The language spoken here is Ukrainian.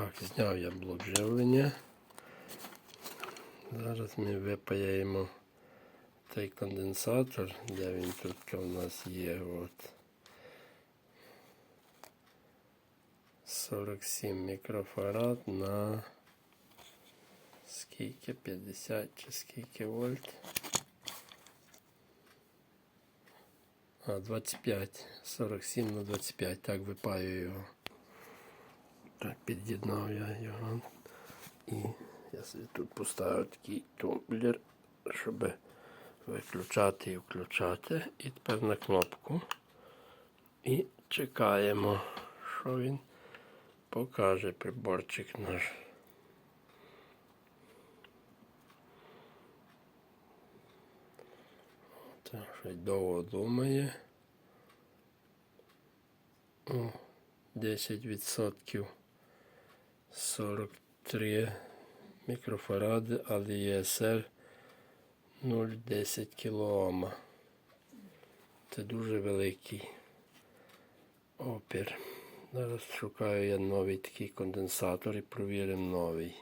Так, зняв я блок живлення. Зараз ми випаяємо цей конденсатор, де він тут у нас є. От. 47 мікрофарад на скільки? 50 чи скільки вольт? А, 25. 47 на 25. Так випаю його. Так, під'єднав я його. І я собі тут поставив такий тумблер, щоб виключати і включати. І тепер на кнопку. І чекаємо, що він покаже приборчик наш. Так, щось довго думає. О, 10%. 43 мікрофаради, але ЄСР 0,10 кОм. Це дуже великий опір. Зараз шукаю я новий такий конденсатор і провіримо новий.